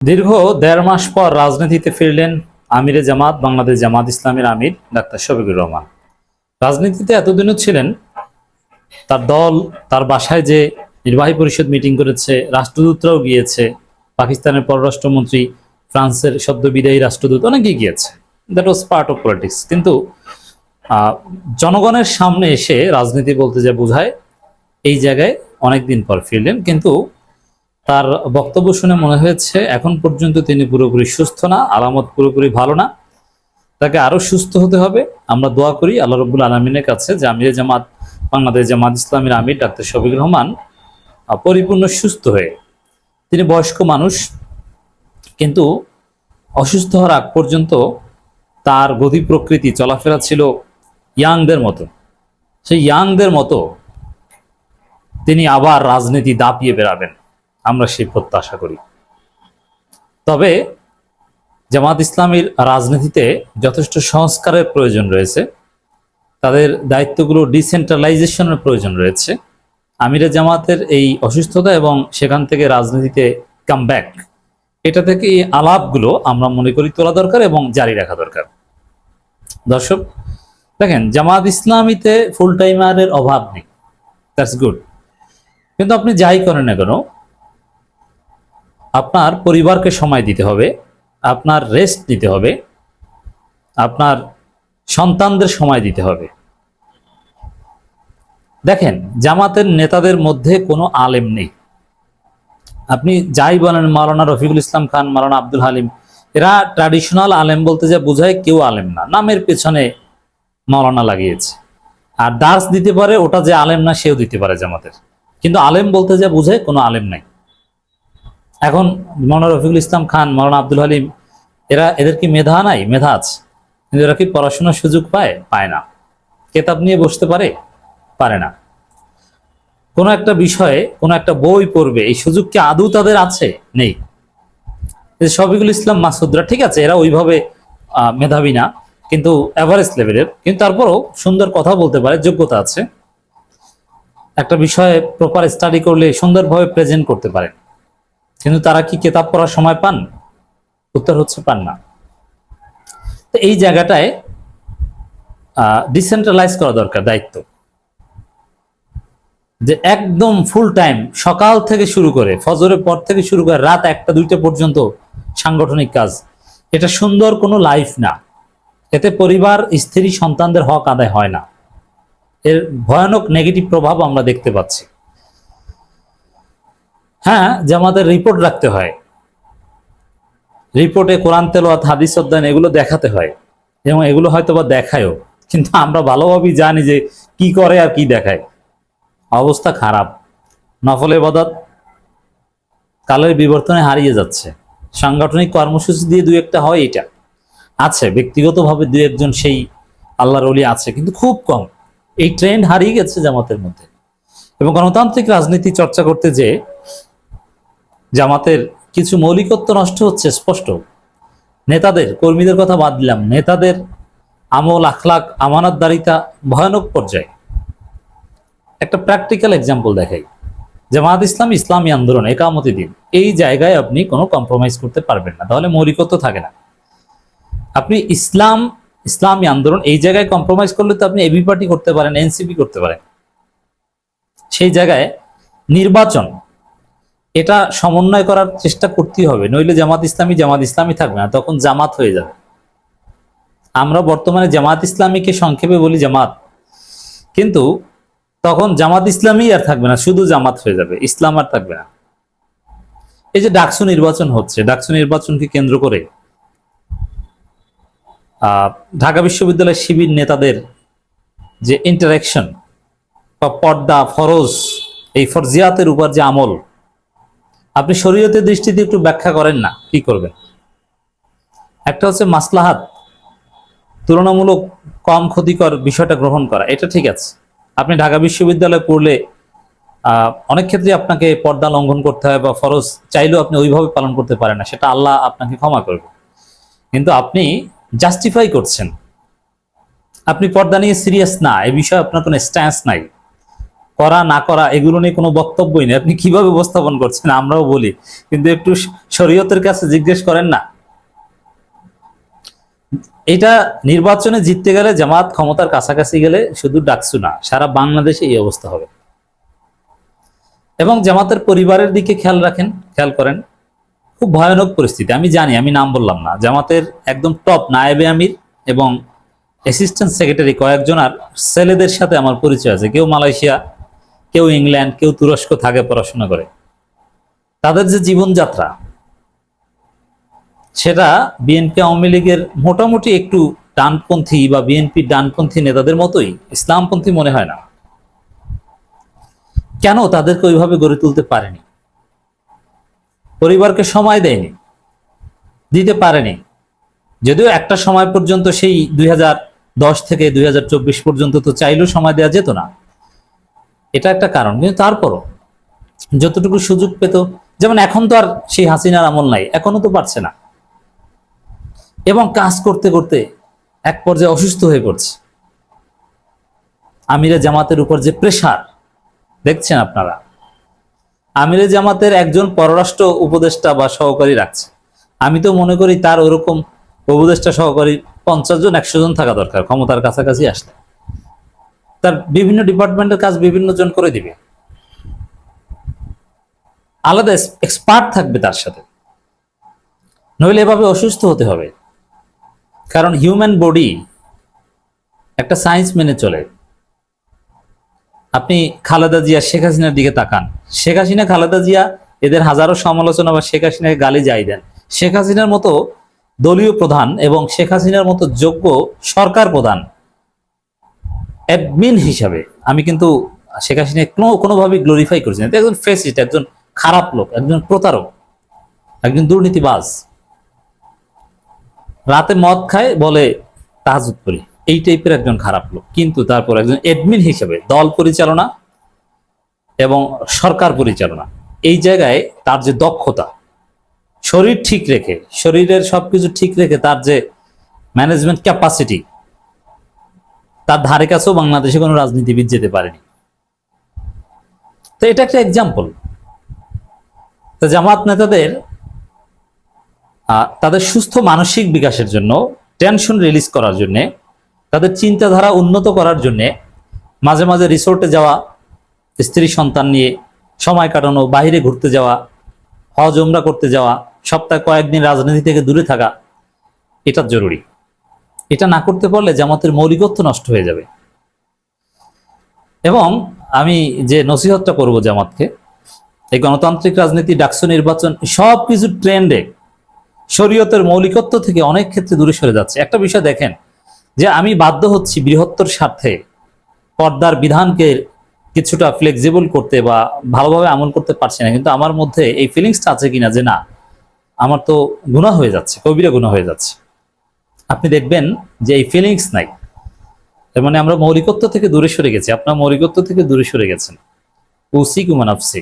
দীর্ঘ দেড় মাস পর রাজনীতিতে ফিরলেন আমিরে জামাত, বাংলাদেশ জামাত ইসলামের আমির ডাক্তার শফিকুর রহমান। রাজনীতিতে এতদিনও ছিলেন, তার দল, তার বাসায় যে নির্বাহী পরিষদ মিটিং করেছে, রাষ্ট্রদূতরাও গিয়েছে, পাকিস্তানের পররাষ্ট্রমন্ত্রী ফ্রান্সের সদ্য বিদায়ী রাষ্ট্রদূত অনেকেই গিয়েছে। That was part of politics কিন্তু জনগণের সামনে এসে রাজনীতি বলতে যা বোঝায়, এই জায়গায় অনেকদিন পর ফিরলেন। কিন্তু তার বক্তব্য শুনে মনে হয়েছে, এখন পর্যন্ত তিনি পুরোপুরি সুস্থ না, আলামত পুরোপুরি ভালো না। তাকে আরও সুস্থ হতে হবে। আমরা দোয়া করি আল্লাহ রব্বুল আলমিনের কাছে যে আমির জামাত, বাংলাদেশ জামাত ইসলামের আমির ডাক্তার শফিকুর রহমান পরিপূর্ণ সুস্থ হয়ে। তিনি বয়স্ক মানুষ, কিন্তু অসুস্থ হওয়ার আগ পর্যন্ত তার গতি প্রকৃতি, চলাফেরা ছিল ইয়াংদের মতো। সেই ইয়াংদের মতো তিনি আবার রাজনীতি দাপিয়ে বেড়াবেন। আমরা সেই প্রত্যাশা করি। তবে জামাত ইসলামীর রাজনীতিতে যথেষ্ট সংস্কারের প্রয়োজন রয়েছে। তাদের দায়িত্বগুলো ডিসেন্ট্রালাইজেশনের প্রয়োজন রয়েছে। আমিরে জামাতের এই অসুস্থতা এবং সেখান থেকে রাজনীতিতে কাম ব্যাক এটা থেকে এই আলাপগুলো আমরা মনে করি তোলা দরকার এবং জারি রাখা দরকার। দর্শক, দেখেন, জামাত ইসলামীতে ফুল টাইমারের অভাব নেই। দ্যাটস গুড কিন্তু আপনি যাই করেন না কেন আপনার পরিবারকে সময় দিতে হবে, আপনার রেস্ট নিতে হবে, আপনার সন্তানদের সময় দিতে হবে। দেখেন, জামাতের নেতাদের মধ্যে কোনো আলেম নেই। আপনি যাই বলেন, মাওলানা রফিকুল ইসলাম খান, মাওলানা আব্দুল হালিম, এরা ট্র্যাডিশনাল আলেম বলতে যা বোঝায় কেউ আলেম না। নামের পেছনে মাওলানা লাগিয়েছে। আর দার্স দিতে পারে, ওটা যে আলেম না, সেও দিতে পারে জামাতের। কিন্তু আলেম বলতে যা বোঝায়, কোনো আলেম নাই। এখন মৌলানা রফিকুল ইসলাম খান, মৌলানা আব্দুল হালিম, এরা এদের কি মেধা নাই? মেধা আছে। কিন্তু এরা কি পড়াশোনার সুযোগ পায়? পায় না। কেতাব নিয়ে বসতে পারে? পারে না। কোনো একটা বিষয়ে, কোনো একটা বই পড়বে, এই সুযোগ কি আদৌ তাদের আছে? নেই। শফিকুল ইসলাম মাসুদরা, ঠিক আছে, এরা ওইভাবে মেধাবী না, কিন্তু এভারেজ লেভেলের কিন্তু তারপরও সুন্দর কথা বলতে পারে, যোগ্যতা আছে। একটা বিষয়ে প্রপার স্টাডি করলে সুন্দরভাবে প্রেজেন্ট করতে পারে। কিন্তু তারা কি কেতাব পড়ার সময় পান? উত্তর হচ্ছে পান না। তো এই জায়গাটায় ডিসেন্ট্রালাইজ করা দরকার দায়িত্ব। যে একদম ফুল টাইম সকাল থেকে শুরু করে, ফজরের পর থেকে শুরু করে, রাত একটা, দুইটা পর্যন্ত সাংগঠনিক কাজ। এটা সুন্দর কোনো লাইফ না। এতে পরিবার, স্ত্রী, সন্তানদের হক আদায় হয় না। এর ভয়ানক নেগেটিভ প্রভাব আমরা দেখতে পাচ্ছি। হ্যাঁ জামাতের রিপোর্ট রাখতে হয়। রিপোর্টে কোরআন তেলোয়াত হাদিস অধ্যয়ন এগুলো দেখাতে হয়। এবং এগুলো হয়তো বা দেখায়ও। কিন্তু আমরা ভালোভাবেই জানি যে কি করে আর কি দেখায়। অবস্থা খারাপ। নফল এবাদত কালের বিবর্তনে হারিয়ে যাচ্ছে। সাংগঠনিক কর্মসূচি দিয়ে দু একটা হয় এটা। আছে, ব্যক্তিগতভাবে দু একজন সেই আল্লাহর অলি আছে, কিন্তু খুব কম। এই ট্রেন্ড হারিয়ে গেছে জামাতের মধ্যে। এবং গণতান্ত্রিক রাজনীতি চর্চা করতে যে জামাতের কিছু মৌলিকত্ব নষ্ট হচ্ছে স্পষ্ট। নেতাদের, কর্মীদের কথা বাদ দিলাম। নেতাদের আমল, আখলাক, আমানতদারিতা ভয়ানক পর্যায়ে। একটা প্র্যাকটিক্যাল এক্সাম্পল দেখাই। জামাত ইসলাম ইসলামী আন্দোলন, একামতি দিন। এই জায়গায় আপনি কোনো কম্প্রোমাইজ করতে পারবেন না। তাহলে মৌলিকত্ব থাকে না। আপনি ইসলাম, ইসলামী আন্দোলন, এই জায়গায় কম্প্রোমাইজ করলে তো আপনি এবি পার্টি করতে পারেন এনসিপি করতে পারেন। সেই জায়গায় নির্বাচন এটা সমন্বয় করার চেষ্টা করতেই হবে। নইলে জামাত ইসলামী জামাত ইসলামী থাকবে না, তখন জামাত হয়ে যাবে। আমরা বর্তমানে জামাত ইসলামীকে সংক্ষেপে বলি জামাত। কিন্তু তখন জামাত ইসলামী আর থাকবে না, শুধু জামাত হয়ে যাবে, ইসলাম আর থাকবে না। এই যে ডাকসু নির্বাচন হচ্ছে, ডাকসু নির্বাচনকে কেন্দ্র করে ঢাকা বিশ্ববিদ্যালয়ের শিবির নেতাদের যে ইন্টারাকশন বা পর্দা, ফরজ, এই ফরজিয়াতের উপর যে আমল আপনি শরীয়তের দৃষ্টিতে একটু ব্যাখ্যা করেন না, কি করবেন? একটা হচ্ছে মাসলাহাত, তুলনামূলক কম ক্ষতিকর বিষয়টা গ্রহণ করা, এটা ঠিক আছে। আপনি ঢাকা বিশ্ববিদ্যালয়ে পড়লে অনেক ক্ষেত্রে আপনাকে পর্দা লঙ্ঘন করতে হয় বা ফরজ চাইলেও আপনি ওইভাবে পালন করতে পারেন না, সেটা আল্লাহ আপনাকে ক্ষমা করবে। কিন্তু আপনি জাস্টিফাই করছেন। আপনি পর্দা নিয়ে সিরিয়াস না এই বিষয়ে আপনার কোনো স্ট্যান্স নাই। করা, না করা, এগুলো নিয়ে কোনো বক্তব্যই নেই। আপনি কীভাবে উপস্থাপন করছেন আমরাও বলি, কিন্তু একটু শরীয়তের কাছে জিজ্ঞেস করেন না। এটা নির্বাচনে জিততে গেলে জামাত ক্ষমতার কাছাকাছি গেলে শুধু ডাকসু না, সারা বাংলাদেশে এই অবস্থা হবে। এবং জামাতের পরিবারের দিকে খেয়াল রাখেন, খেয়াল করেন, খুব ভয়ানক পরিস্থিতি। আমি জানি, আমি নাম বললাম না। জামাতের একদম টপ নায়েবে আমির এবং অ্যাসিস্ট্যান্ট সেক্রেটারি কয়েকজন আর ছেলেদের সাথে আমার পরিচয় আছে। কেউ মালয়েশিয়া কেউ ইংল্যান্ড, কেউ তুরস্ক থাকে পড়াশোনা করে। তাদের যে জীবনযাত্রা, সেটা বিএনপি আওয়ামী লীগের মোটামুটি একটু ডানপন্থী বা বিএনপি ডানপন্থী নেতাদের মতোই, ইসলামপন্থী মনে হয় না। কেন তাদেরকে ওইভাবে গড়ে তুলতে পারেনি? পরিবারকে সময় দেয়নি, দিতে পারেনি। যদিও একটা সময় পর্যন্ত সেই দুই হাজার দশ থেকে দুই হাজার চব্বিশ পর্যন্ত তো চাইলেও সময় দেওয়া যেত না। এটা একটা কারণ। কিন্তু তারপরও যতটুকু সুযোগ পেত, যেমন এখন তো আর সেই হাসিনার আমল নাই, এখনও তো পারছে না। এবং কাজ করতে করতে এক পর্যায়ে অসুস্থ হয়ে পড়ছে। আমিরে জামাতের উপর যে প্রেশার দেখছেন আপনারা? আমিরে জামাতের একজন পররাষ্ট্র উপদেষ্টা বা সহকারী রাখছে। আমি তো মনে করি তার ওরকম উপদেষ্টা সহকারী পঞ্চাশ জন, একশো জন থাকা দরকার, ক্ষমতার কাছাকাছি আসলে। তার বিভিন্ন ডিপার্টমেন্টের কাজ বিভিন্ন জন করে দিবে। আলাদা এক্সপার্ট থাকবে তার সাথে। নইলে এভাবে অসুস্থ হতে হবে। কারণ হিউম্যান বডি একটা সায়েন্স মেনে চলে। আপনি খালেদা জিয়া, শেখ হাসিনার দিকে তাকান। শেখ হাসিনা, খালেদা জিয়া, এদের হাজারো সমালোচনা বা শেখ হাসিনাকে গালি যাই দেন। শেখ হাসিনার মতো দলীয় প্রধান এবং শেখ হাসিনার মতো যোগ্য সরকার প্রধান অ্যাডমিন হিসাবে আমি কিন্তু শেখ হাসিনা কোনো, কোনোভাবেই গ্লোরিফাই করছি না। একজন ফেসিস্ট একজন খারাপ লোক, একজন প্রতারক, একজন দুর্নীতিবাজ। রাতে মদ খায়, বলে তাহাজুদ করি। এই টাইপের একজন খারাপ লোক। কিন্তু তারপর একজন এডমিন হিসেবে দল পরিচালনা এবং সরকার পরিচালনা। এই জায়গায় তার যে দক্ষতা, শরীর ঠিক রেখে, শরীরের সবকিছু ঠিক রেখে তার যে ম্যানেজমেন্ট ক্যাপাসিটি তার ধারে কাছেও বাংলাদেশে কোনো রাজনীতিবিদ যেতে পারেনি। তো এটা একটা এক্সাম্পল তো জামাত নেতাদের তাদের সুস্থ মানসিক বিকাশের জন্য টেনশন রিলিজ করার জন্য, তাদের চিন্তাধারা উন্নত করার জন্য, মাঝে মাঝে রিসোর্টে যাওয়া, স্ত্রী সন্তান নিয়ে সময় কাটানো বাইরে ঘুরতে যাওয়া, হজ, উমরা করতে যাওয়া, সপ্তাহে কয়েকদিন রাজনীতি থেকে দূরে থাকা, এটা জরুরি। এটা না করতে পারলে জামাতের মৌলিকত্ব নষ্ট হয়ে যাবে। এবং আমি যে নসিহতটা করব জামাতকে, এই গণতান্ত্রিক রাজনীতি, ডাকসু নির্বাচন সব কিছু ট্রেন্ডে শরীয়তের মৌলিকত্ব থেকে অনেক ক্ষেত্রে দূরে সরে যাচ্ছে। একটা বিষয় দেখেন, যে আমি বাধ্য হচ্ছি বৃহত্তর স্বার্থে পর্দার বিধানকে কিছুটা ফ্লেক্সিবল করতে বা ভালোভাবে আমল করতে পারছি না, কিন্তু আমার মধ্যে এই ফিলিংসটা আছে কিনা যে না, আমার তো গুণা হয়ে যাচ্ছে, কবিরা গুণা হয়ে যাচ্ছে। আপনি দেখবেন যে এই ফিলিংস নাই। তার মানে আমরা মৌলিকত্ব থেকে দূরে সরে গেছি। আপনার মৌলিকত্ব থেকে দূরে সরে গেছেন। উসি কুমানাফসি